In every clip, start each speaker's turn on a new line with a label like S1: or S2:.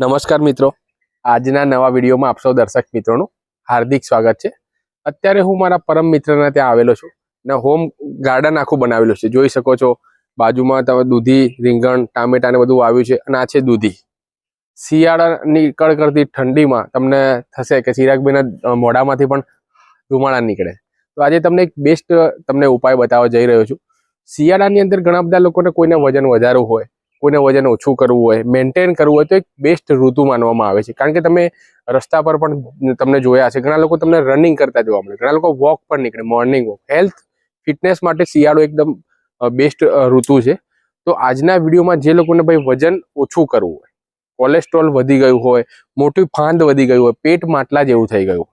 S1: નમસ્કાર મિત્રો. આજના નવા વિડીયોમાં આપ સૌ દર્શક મિત્રોનું હાર્દિક સ્વાગત છે. અત્યારે હું મારા પરમ મિત્રના ત્યાં આવેલો છું ને હોમ ગાર્ડન આખું બનાવેલું છે. જોઈ શકો છો, બાજુમાં તમે દૂધી, રીંગણ, ટામેટા ને બધું આવ્યું છે અને આ છે દૂધી. શિયાળાની કડકડતી ઠંડીમાં તમને થશે કે ચિરાગભાઈના મોઢામાંથી પણ ધુમાડા નીકળે. તો આજે તમને એક બેસ્ટ તમને ઉપાય બતાવવા જઈ રહ્યો છું. શિયાળાની અંદર ઘણા બધા લોકોને કોઈને વજન વધારવું હોય કોઈને વજન ઓછું કરવું હોય મેન્ટેન કરવું હોય તો એક બેસ્ટ ઋતુ માનવામાં આવે છે. કારણ કે તમે રસ્તા પર પણ તમને જોયા છે ઘણા લોકો તમને રનિંગ કરતા જોવા મળે. ઘણા લોકો વોક પર નીકળે મોર્નિંગ વોક હેલ્થ ફિટનેસ માટે શિયાળો એકદમ બેસ્ટ ઋતુ છે. તો આજના વિડીયોમાં જે લોકોને ભાઈ વજન ઓછું કરવું હોય કોલેસ્ટ્રોલ વધી ગયું હોય, મોટી ફાંદ વધી ગયું હોય, પેટ માટલા જેવું થઈ ગયું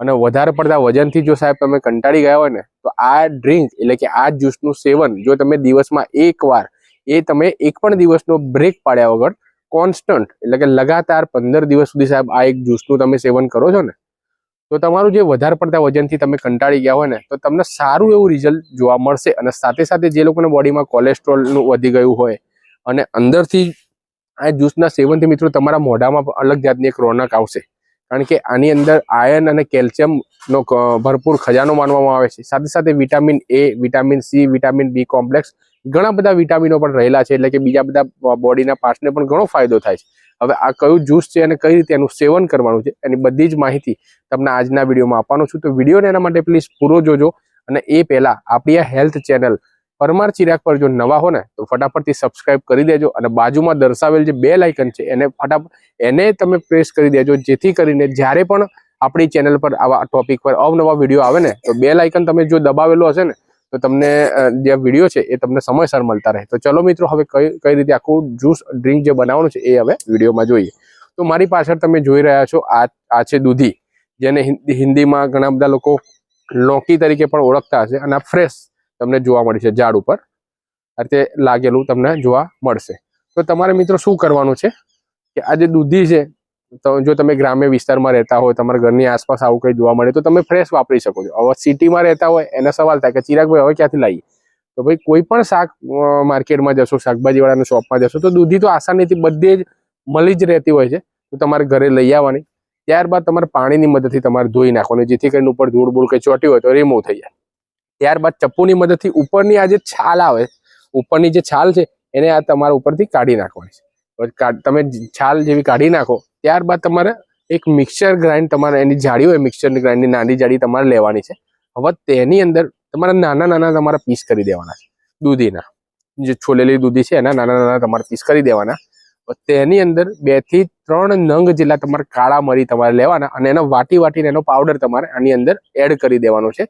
S1: અને વધારે પડતા વજનથી જો સાહેબ તમે કંટાળી ગયા હોય ને, તો આ ડ્રિંક એટલે કે આ જ્યુસનું સેવન જો તમે દિવસમાં એક વાર એ તમે એક પણ દિવસનો બ્રેક પાડ્યા વગર કોન્સ્ટન્ટ એટલે કે લગાતાર પંદર દિવસ સુધી સાહેબ આ એક જ્યુસનું તમે સેવન કરો છો ને, તો તમારું જે વધારે પડતા વજનથી તમે કંટાળી ગયા હોય ને, તો તમને સારું એવું રિઝલ્ટ જોવા મળશે અને સાથે સાથે જે લોકોને બોડીમાં કોલેસ્ટ્રોલનું વધી ગયું હોય અને અંદરથી આ જ્યુસના સેવનથી મિત્રો તમારા મોઢામાં અલગ જાતની એક રોનક આવશે. કારણ કે આની અંદર આયર્ન અને કેલ્શિયમનો ભરપૂર ખજાનો માનવામાં આવે છે. સાથે સાથે vitamin A vitamin C vitamin B complex ઘણા બધા વિટામિનો પણ રહેલા છે, એટલે કે બીજા બધા બોડીના પાર્ટને પણ ઘણો ફાયદો થાય છે. હવે આ કયું જ્યુસ છે અને કઈ રીતે એનું સેવન કરવાનું છે, એની બધી જ માહિતી તમને આજના વિડીયોમાં આપવાનો છું. તો વિડીયોને એના માટે પ્લીઝ પૂરો જોજો અને એ પહેલાં આપણી આ હેલ્થ ચેનલ પરમાર ચિરાગ પર જો નવા હો ને, તો ફટાફટથી સબસ્ક્રાઇબ કરી દેજો અને બાજુમાં દર્શાવેલ જે બે લાઇકન છે, એને ફટાફટ એને તમે પ્રેસ કરી દેજો, જેથી કરીને જ્યારે પણ આપણી ચેનલ પર આવા ટોપિક પર અવનવા વીડિયો આવે ને, તો બે લાઇકન તમે જો દબાવેલો હશે ને તો તમને જે વીડિયો છે એ તમને સમયસર મળતા રહે. તો ચલો મિત્રો, હવે કઈ કઈ રીતે આખું જ્યુસ ડ્રિંક જે બનાવવાનું છે એ હવે વિડીયોમાં જોઈએ. તો મારી પાછળ તમે જોઈ રહ્યા છો, આ આ છે દૂધી, જેને હિન્દી- હિન્દીમાં ઘણા બધા લોકો લોકી તરીકે પણ ઓળખતા હશે અને આ ફ્રેશ તમને જોવા મળી છે ઝાડ ઉપર. આ રીતે લાગેલું તમને જોવા મળશે. તો તમારે મિત્રો શું કરવાનું છે? કે આ જે દૂધી છે તો જો તમે ગ્રામ્ય વિસ્તારમાં રહેતા હોય, તમારા ઘરની આસપાસ આવું કંઈ જોવા મળે, તો તમે ફ્રેશ વાપરી શકો છો. હવે સિટીમાં રહેતા હોય, એનો સવાલ થાય કે ચિરાગભાઈ, હવે ક્યાંથી લાવીએ? તો ભાઈ, કોઈ પણ શાક માર્કેટમાં જશો, શાકભાજીવાળાના શોપમાં જશો, તો દૂધી તો આસાનીથી બધે જ મળી જ રહેતી હોય છે. તો તમારે ઘરે લઈ આવવાની. ત્યારબાદ તમારે પાણીની મદદથી તમારે ધોઈ નાખવાની, જેથી કરીને ઉપર ધૂળ બૂળ કંઈ ચોટી હોય તો રિમૂવ થઈ જાય. ત્યારબાદ ચપ્પુની મદદથી ઉપરની આ જે છાલ આવે, ઉપરની જે છાલ છે, એને આ તમારા ઉપરથી કાઢી નાખવાની છે. તમે છાલ જેવી કાઢી નાખો ત્યારબાદ તમારે એક મિક્સર ગ્રાઇન્ડ તમારે એની જાળી હોય મિક્સરની ગ્રાઇન્ડની નાની જાળી તમારે લેવાની છે. હવે તેની અંદર તમારે નાના નાના તમારા પીસ કરી દેવાના છે. દૂધીના. જે છોલેલી દૂધી છે એના નાના નાના તમારે પીસ કરી દેવાના. તેની અંદર બેથી ત્રણ નંગ જેટલા તમારે કાળા મરી તમારે લેવાના અને એનો વાટી વાટીને એનો પાવડર તમારે આની અંદર એડ કરી દેવાનો છે.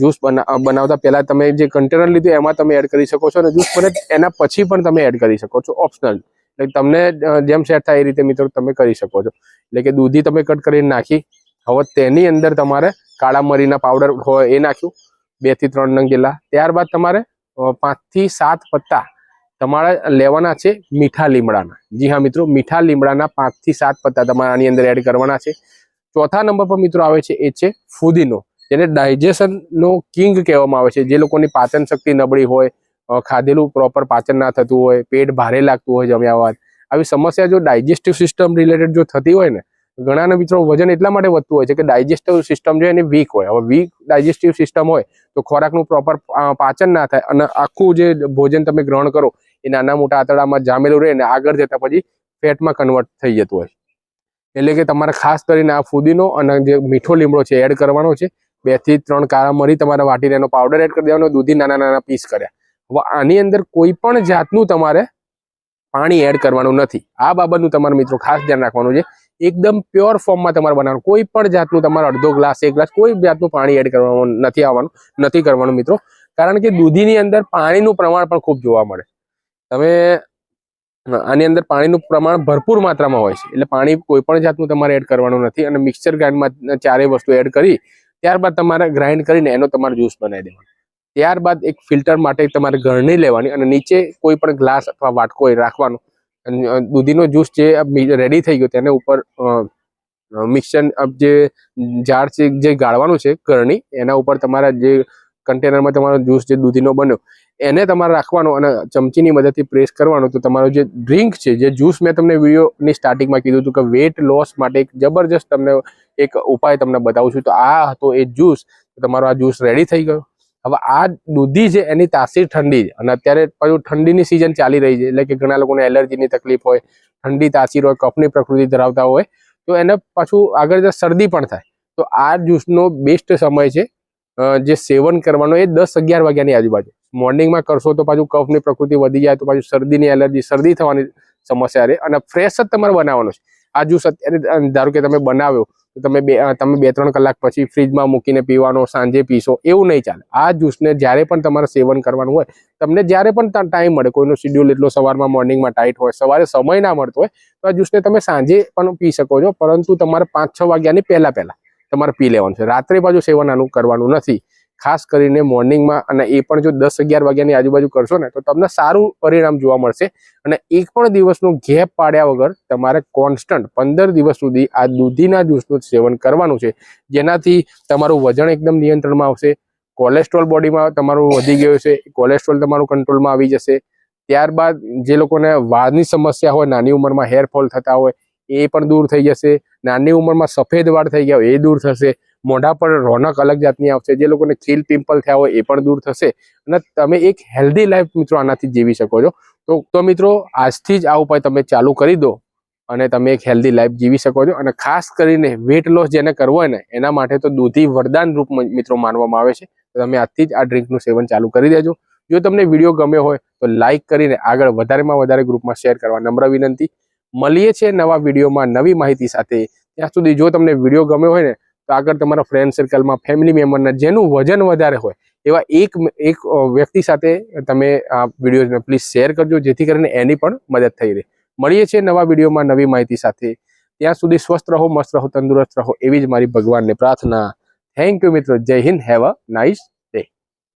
S1: જ્યુસ બનાવતા પહેલા તમે જે કન્ટેનર લીધું એમાં તમે એડ કરી શકો છો અને જ્યુસ બને એના પછી પણ તમે એડ કરી શકો છો ઓપ્શનલ એટલે તમને જેમ સેટ થાય એ રીતે મિત્રો તમે કરી શકો છો. એટલે કે દૂધી તમે કટ કરીને નાખી. હવે તેની અંદર તમારે કાળા મરીના પાવડર હોય એ નાખ્યું. બેથી ત્રણ નંગ જેટલા. ત્યારબાદ તમારે પાંચથી સાત પત્તા તમારે લેવાના છે મીઠા લીમડાના. જી હા મિત્રો, મીઠા લીમડાના પાંચથી સાત પત્તા તમારે આની અંદર એડ કરવાના છે. ચોથા નંબર પર મિત્રો આવે છે, એ છે ફુદીનો. જેને ડાયજેશનનો કિંગ કહેવામાં આવે છે. જે લોકોની પાચન શક્તિ નબળી હોય ખાધેલું પ્રોપર પાચન ના થતું હોય, પેટ ભારે લાગતું હોય જમ્યા બાદ. આવી સમસ્યા જો ડાયજેસ્ટિવ સિસ્ટમ રિલેટેડ જો થતી હોય ને ઘણાના મિત્રો વજન એટલા માટે વધતું હોય છે કે ડાયજેસ્ટિવ સિસ્ટમ છે એની વીક હોય. હવે વીક ડાયજેસ્ટિવ સિસ્ટમ હોય તો ખોરાકનું પ્રોપર પાચન ના થાય અને આખું જે ભોજન તમે ગ્રહણ કરો, એ નાના મોટા આંતરડામાં જામેલું રહે ને આગળ જતા પછી ફેટમાં કન્વર્ટ થઈ જતું હોય એટલે કે તમારે ખાસ કરીને આ ફુદીનો અને જે મીઠો લીમડો છે એડ કરવાનો છે. બેથી ત્રણ કાળા મરી તમારે વાટીને એનો પાવડર એડ કરી દેવાનો દૂધી નાના નાના પીસ કર્યા. આની અંદર કોઈ પણ જાતનું તમારે પાણી એડ કરવાનું નથી. આ બાબતનું તમારે મિત્રો ખાસ ધ્યાન રાખવાનું છે. એકદમ પ્યોર ફોર્મમાં તમારે બનાવવાનું. કોઈ પણ જાતનું તમારે અડધો ગ્લાસ એક ગ્લાસ કોઈ જાતનું પાણી એડ કરવાનું નથી આવવાનું, નથી કરવાનું મિત્રો. કારણ કે દૂધીની અંદર પાણીનું પ્રમાણ પણ ખૂબ જોવા મળે. તમે આની અંદર પાણીનું પ્રમાણ ભરપૂર માત્રામાં હોય છે. એટલે પાણી કોઈ પણ જાતનું તમારે એડ કરવાનું નથી અને મિક્સર ગ્રાઇન્ડમાં ચારેય વસ્તુ એડ કરી, ત્યારબાદ તમારે ગ્રાઇન્ડ કરીને એનો તમારે જ્યુસ બનાવી દેવાનો. ત્યારબાદ એક ફિલ્ટર માટે તમારે ગરણી લેવાની અને નીચે કોઈ પણ ગ્લાસ અથવા વાટકો એ રાખવાનો. અને દૂધીનો જ્યુસ જે રેડી થઈ ગયો તેને ઉપર મિક્સર જે ઝાડ છે, જે ગાળવાનું છે ગરણી, એના ઉપર તમારા જે કન્ટેનરમાં તમારો જ્યુસ જે દૂધીનો બન્યો, એને તમારે રાખવાનો અને ચમચીની મદદથી પ્રેસ કરવાનો. તો તમારો જે ડ્રિંક છે, જે જ્યુસ મેં તમને વિડીયોની સ્ટાર્ટિંગમાં કીધું હતું કે વેટ લોસ માટે એક જબરજસ્ત તમને એક ઉપાય તમને બતાવું છું. તો આ હતો એ જ્યુસ. તમારો આ જ્યુસ રેડી થઈ ગયો. હવે આ દૂધી છે, એની તાસીર ઠંડી છે. અને અત્યારે પાછું ઠંડીની સિઝન ચાલી રહી છે, એટલે કે ઘણા લોકોને એલર્જીની તકલીફ હોય, ઠંડી તાસીર હોય, કફની પ્રકૃતિ ધરાવતા હોય, તો એને પાછું આગળ શરદી પણ થાય. તો આ જ્યુસનો બેસ્ટ સમય છે જે સેવન કરવાનો એ દસ અગિયાર વાગ્યાની આજુબાજુ. મોર્નિંગમાં કરશો તો પાછું કફની પ્રકૃતિ વધી જાય, તો પાછું શરદીની એલર્જી શરદી થવાની સમસ્યા રહે. અને ફ્રેશ જ તમારે બનાવવાનો છે. આ જ્યુસ અત્યારે ધારો કે તમે બનાવ્યો તમે બે તમે બે, ત્રણ કલાક પછી ફ્રીજમાં મૂકીને પીવાનો, સાંજે પીશો, એવું નહીં ચાલે. આ જ્યુસને જ્યારે પણ તમારે સેવન કરવાનું હોય, તમને જ્યારે પણ ટાઈમ મળે, કોઈનો શિડ્યુલ એટલો સવારમાં મોર્નિંગમાં ટાઈટ હોય, સવારે સમય ના મળતો હોય, તો આ જ્યુસને તમે સાંજે પણ પી શકો છો, પરંતુ તમારે પાંચ, છ વાગ્યાની પહેલાં પહેલાં તમારે પી લેવાનું છે. રાત્રે બાજુ સેવન આનું કરવાનું નથી. ખાસ કરીને મોર્નિંગમાં અને એ પણ જો દસ અગિયાર વાગ્યાની આજુબાજુ કરશો ને, તો તમને સારું પરિણામ જોવા મળશે. અને એક પણ દિવસનો ગેપ પાડ્યા વગર તમારે કોન્સ્ટન્ટ પંદર દિવસ સુધી આ દૂધીના જ્યુસનું સેવન કરવાનું છે. જેનાથી તમારું વજન એકદમ નિયંત્રણમાં આવશે કોલેસ્ટ્રોલ બોડીમાં તમારું વધી ગયું છે કોલેસ્ટ્રોલ તમારું કંટ્રોલમાં આવી જશે. ત્યારબાદ જે લોકોને વાળની સમસ્યા હોય, નાની ઉંમરમાં હેરફોલ થતા હોય, એ પણ દૂર થઈ જશે. નાની ઉંમરમાં સફેદ વાળ થઈ ગયા એ દૂર થશે. મોઢા પર રોનક અલગ જાતની આવશે. જે લોકોને ખીલ, પિમ્પલ થયા હોય એ પણ દૂર થશે. અને તમે એક હેલ્ધી લાઈફ મિત્રો આનાથી જીવી શકો છો. તો તો મિત્રો, આજથી જ આ ઉપાય તમે ચાલુ કરી દો અને તમે એક હેલ્ધી લાઈફ જીવી શકો છો. અને ખાસ કરીને વેટ લોસ જેને કરવો હોય ને, એના માટે તો દૂધી વરદાન રૂપ મિત્રો માનવામાં આવે છે. તો તમે આજથી જ આ ડ્રિંકનું સેવન ચાલુ કરી દેજો. જો તમને વીડિયો ગમ્યો હોય, તો લાઈક કરીને આગળ વધારેમાં વધારે ગ્રુપમાં શેર કરવા નમ્ર વિનંતી. મળીએ છીએ નવા વિડીયોમાં નવી માહિતી સાથે. ત્યાં સુધી જો તમને વીડિયો ગમ્યો હોય ને તો આગળ તમારા ફ્રેન્ડ સર્કલમાં ફેમિલી મેમ્બરના જેનું વજન વધારે હોય, એવા એક એક વ્યક્તિ સાથે તમે આ વિડીયોને પ્લીઝ શેર કરજો, જેથી કરીને એની પણ મદદ થઈ રહે. મળીએ છીએ નવા વિડીયોમાં નવી માહિતી સાથે. ત્યાં સુધી સ્વસ્થ રહો, મસ્ત રહો, તંદુરસ્ત રહો, એવી જ મારી ભગવાનને પ્રાર્થના. થેન્ક યુ મિત્રો. જય હિન્દ. Have a nice